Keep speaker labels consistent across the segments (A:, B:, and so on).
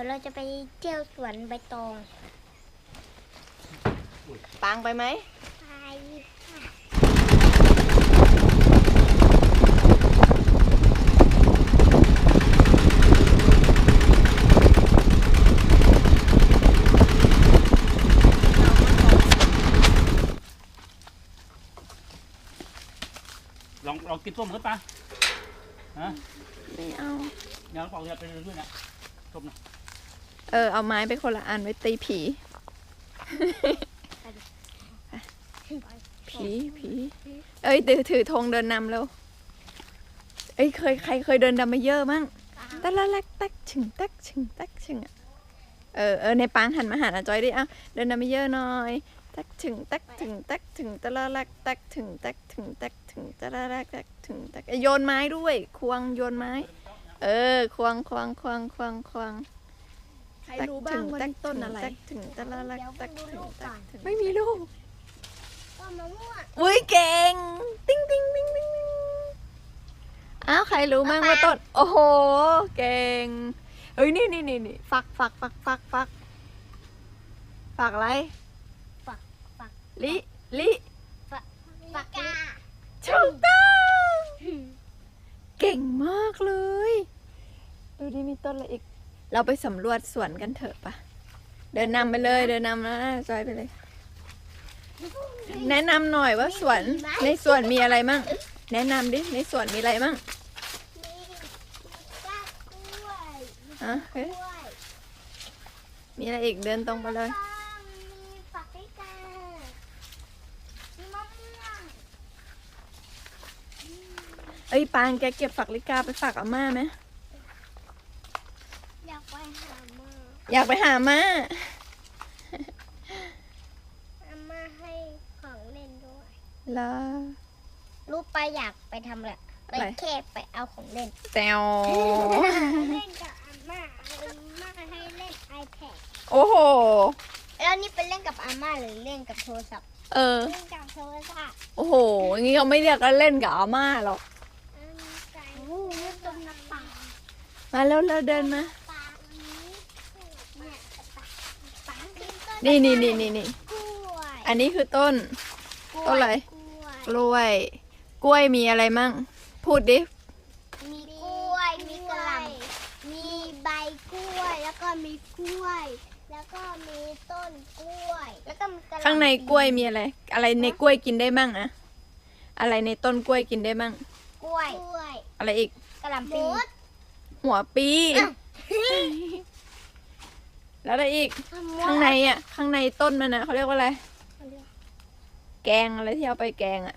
A: ดี๋ยวเราจะไปเที่ยวสวนใบตอง
B: ปางไปไหม
A: ไปค่ะ
C: ลองลองกินส้มกันปะฮะ
B: ไม่เอา
C: เดี๋ยวเราบอกอย่าไปเรื่อยๆนะส้มนะ
B: เออ เอาไม้ไปคนละอันไว้ตีผี ผีผี เอ้ยถือถือธงเดินนำแล้ว เอ้ยเคยใครเคยเดินดำมาเยอะมั่งตะละลักตักชึงตักชึงตักชึงอะเออเออในปางหันมาหาอาจอยดิอะเดินดำมาเยอะหน่อยตักชึงตักถึงตักถึงตะละลักตักถึงตักถึงตักถึงตะละลักตักถึงตักเอ้ยโยนไม้ด้วย ควงโยนไม้ เออ ควงควงควงควงควง
D: ใครรู้บ้างว่านี่ต้นอะไร
B: ตักถึงตะละลัก
A: เดี๋ยว
B: ตัก
A: ดู
B: ถึง
A: ลูก
B: ตั
A: ก่อกน
B: ถึงไม่มีลูก
A: ต้นมะม่วง
B: อุ้ยเก่ง ติ้งติ้งติ้งติ้งติ้งอ้าวใครรู้มั่งว่าต้น โอ้โห เก่ง เฮ้ยนี่นี่นี่นี่ฝักฝักฝักฝักฝักฝักอะไร
A: ฝักฝัก
B: ลิลิ
A: ฝักกา
B: ถูกต้องเก่งมากเลย ดูดิมีต้นอะไรอีก เราไปสำรวจสวนกันเถอะปะเดินนำไปเลยเดินนำนะจอยไปเลย แนะนำหน่อยว่าสวนในสวนมีอะไรมั่งแนะนำดิในสวนมีอะไรมั่ง
A: มีก้ากล้วยมี
B: อะเฮ้ย
A: กล้วย
B: มีอะไรอีกเดินตรงไปเลย
A: ต้องมีฝักไก่กามีมะม่วง
B: เอ้ยปางแกเก็บฝักลิกาไปฝากอาม่าไหม
A: อยากไปหามา
B: อยากไปหาอาม่า
A: อาม่าให้ของเล่นด้วย
B: แล้ว
A: ลูกไปอยากไปทำอะไรไป
B: อะไร
A: แค่ไปเอาของเล่น
B: แตว
A: เล่นกับอาม่าอาม่าให้เล่น iPad
B: โอ้โห
A: แล้วนี่เป็นเล่นกับอาม่าหรือเล่นกับโทรศัพท์
B: เออ
A: เล่นกับโทรศัพท์
B: โอ้โหอย่างงี้เขาไม่เรียกกันเล่นกับอาม่าหรอก
A: อันนี้ไก่โอ้โหต้นน้ำปลา
B: มาแล้วเราเดินมา
A: ปลาอันนี้เนี่ยปลาปลา
B: นี่นี่นี่นี่นี่
A: กล้วย
B: อันนี้คือต้น ต้นอะไร
A: กล้วย
B: กล้วย กล้วยมีอะไรมั่ง พูดดิ
A: มีกล้วย มีกระหล่ำมีใบกล้วย แล้วก็มีกล้วย แล้วก็มีต้นกล้วย แล้วก็มีกระหล่ำ
B: ข้างในกล้วยมีอะไร อะไรในกล้วยกินได้มั่งอะอะไรในต้นกล้วยกินได้มั่ง
A: กล้วย
B: อะไรอีก
A: กระหล่ำปี
B: หัวปี แล้วอะไรอีก ข้างในอะ ข้างในต้นมันนะเขาเรียกว่าอะไร แกงอะไรที่เอาไปแกงอะ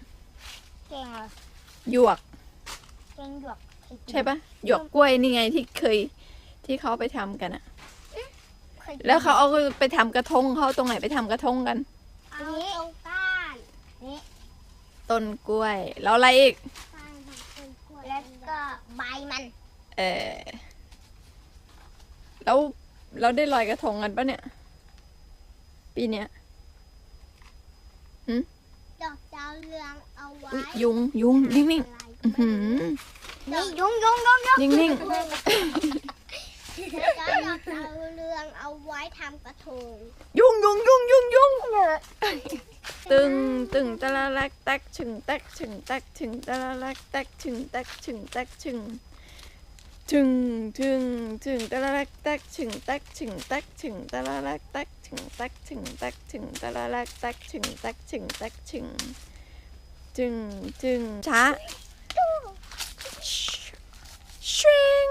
A: แกงเหรอ
B: หยวก
A: แกงหยวก
B: ใช่ปะหยวกกล้วยนี่ไงที่เคย ที่เขาไปทำกันอะ
A: เคยกิน
B: แล้วเขาเอาไปทำกระทงเขาเอาตรงไหนไปทำกระทงกัน
A: เอาตรงก้าน
B: ต้นกล้วย แล้วอะไรอีก
A: ก้านของต้นกล้วยแล้วก็ใบมัน
B: เออแล้ว เราได้ลอยกระทงกันปะเนี่ย ปีเนี้ย
A: ดอกดาวเรืองเอาไว้
B: อุ๊ยยุงยุงนิ่งๆอื้อหือ
A: นี่ยุงยุงยุงยุง
B: นิ่ง
A: แล้วก็ดอกดาวเรืองเอาไว้ทำกระทง
B: ๆยุงยุงยุงยุงยุงตึงตึงตะละลักตักชึงตักชึงตักชึงตะละลักตักชึงตักชึงตักชึง ชึงชึงชึงตะละลักตักชึงตักชึงตักชึงตะละลักตักชึงตักชึงตักชึงตะละลักตักชึงตักชึงตักชึงจึงจึงช้าชิง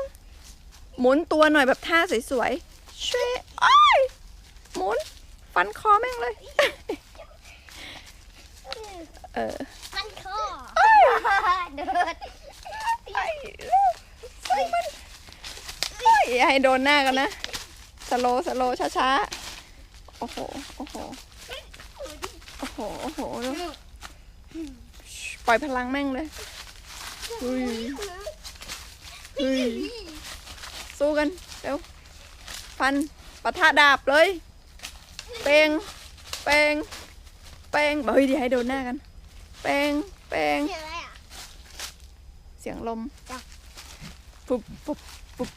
B: หมุนตัวหน่อยแบบท่าสวยๆช่วยอ้ายหมุนฟันคอแม่งเลยเออ
A: มันคอเดิน
B: ไอ้ลูกสู้มันเฮ้ย อย่าให้โดนหน้ากันนะ สโลว์สโลว์ช้าๆโอ้โห โอ้โห โอ้โห โอ้โหเร็วปล่อยพลังแม่งเลยเฮ้ยเฮ้ยสู้กัน เร็ว ฟันปะทะดาบเลย เปงเปงเปงเฮ้ยเดี๋ยวให้โดนหน้ากัน เปงเปง
A: เสียงอะไรอะ
B: เสียงลม
A: จ้ะ
B: ปุ๊บปุ๊บปุ๊บ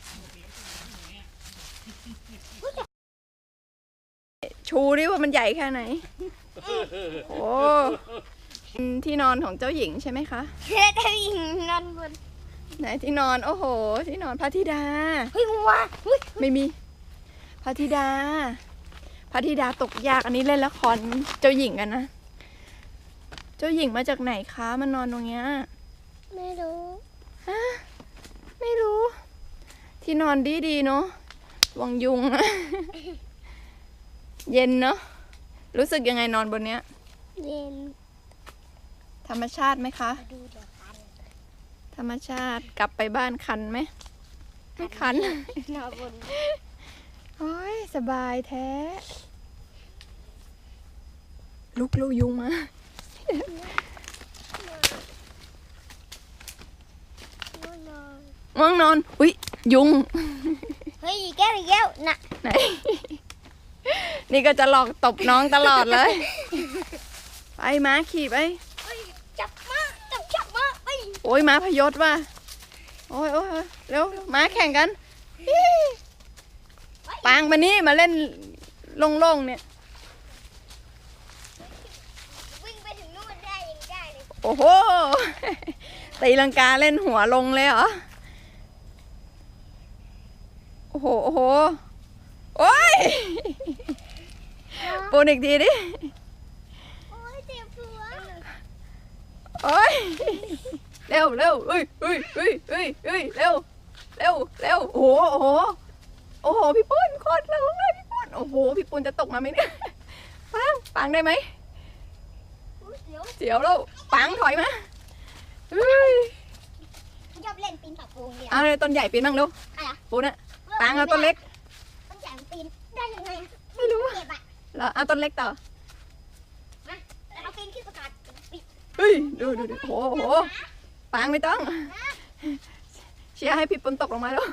B: ชูดิว่ามันใหญ่แค่ไหน โอ้ที่นอนของเจ้าหญิงใช่ไหมคะ
A: เฮ้ยได้ยิงนอนบน
B: ไหนที่นอนโอ้โห ที่นอนพระธิดา
A: เฮ้ยวัวเฮ้ย
B: ไม่มีพระธิดาพระธิดาตกยากอันนี้เล่นละครเจ้าหญิงกันนะ เจ้าหญิงมาจากไหนคะมานอนตรงเนี้ย
A: ไม่รู้
B: ฮะไม่รู้ ที่นอนดีดีๆเนาะวังยุงนะ เย็นเนาะรู้สึกยังไงนอนบนเนี้ย
A: เย็น
B: ธรรมชาติไหมคะ
A: มาดูเดี๋ยวกัน
B: ธรรมชาติกลับไปบ้านคันไหมไม่คัน
A: นอนบน
B: โอ้ยสบายแท้ ลุกเร็วยุงมา
A: นอน
B: ง่วงนอน อุ้ยยุง
A: เฮ้ยอีกแก้วอีกแก้วน่ะ
B: ไหน นี่ก็จะหลอกตบน้องตลอดเลย ไปม้าขี่ไป
A: เฮ้ยจับมาจับจับมาเฮ้ย
B: โอ้ยม้าพยศว่ะ โอ้ยโอ้ยโอ้ยเร็วม้าแข่งกันอี้ปางมานี่มาเล่นโล่งๆเนี่ย
A: วิ่งไปถึงนู่นได้ยังได้เลย
B: โอ้โห ตีลังกาเล่นหัวลงเลยเหรอ โอ้โห โอ้โห โอ้ยปูนอีกทีดิ
A: โอ้ยเจ็บหัว
B: โอ้ย เร็วเร็วเอ้ยเอ้ยเอ้ยเอ้ยเอ้ยเร็ว เร็วเร็วโอ้โห โอ้โห โอ้โห พี่ปุ้นโคตรเร็วเลยพี่ปุ้น โอ้โห พี่ปุ้นจะตกมาไหมเนี่ย ปัง ปังได้ไหม
A: อุ๊ยเดี๋ยว
B: เสียวแล้ว ปังถอยมาเฮ้ย
A: ชอบเล่นปีนปักโป่งเนี่ย
B: เอาเลยต้นใหญ่ปีนบ้างเร็ว
A: อะไรอะ
B: ปูนอะปังเอาต้นเล็ก
A: ต้นใหญ่มันปีน ได้ยังไงอะ
B: ไม่รู้อะ
A: เก็บอะ
B: แล้วเอาต้นเล็กต่อ
A: มาแล้วเอาปีนขึ้นประกาศปีน
B: เฮ้ยดูดูดูโอ้โหโอ้โหปังไม่ต้อง เชียร์ให้พี่ปุ้นตกลงมาแล้ว